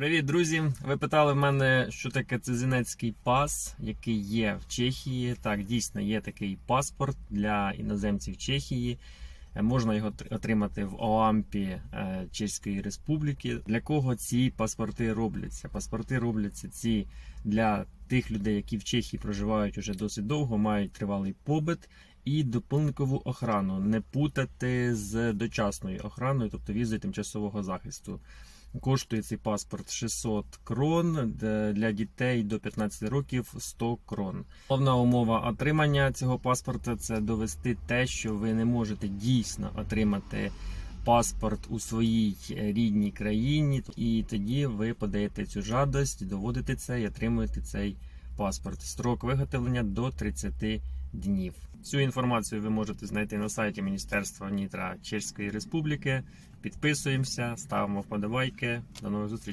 Привіт, друзі! Ви питали в мене, що таке цезинецький пас, який є в Чехії. Так, дійсно є такий паспорт для іноземців Чехії. Е, Можна його отримати в ОАМПі е, Чеської Республіки. Для кого ці паспорти робляться? Паспорти робляться ці для тих людей, які в Чехії проживають уже досить довго, мають тривалий побит і дополнкову охрану. Не путати з дочасною охраною, тобто візою тимчасового захисту. Коштує цей паспорт 600 крон, для дітей до 15 років 100 крон. Головна умова отримання цього паспорта це довести те, що ви не можете дійсно отримати паспорт у своїй рідній країні, і тоді ви подаєте цю жадость, доводите це і отримуєте цей паспорт. Строк виготовлення до 30 днів. Цю інформацію ви можете знайти на сайті Міністерства Нітра Чеської Республіки. Підписуємося, ставимо вподобайки. До нових зустрічей.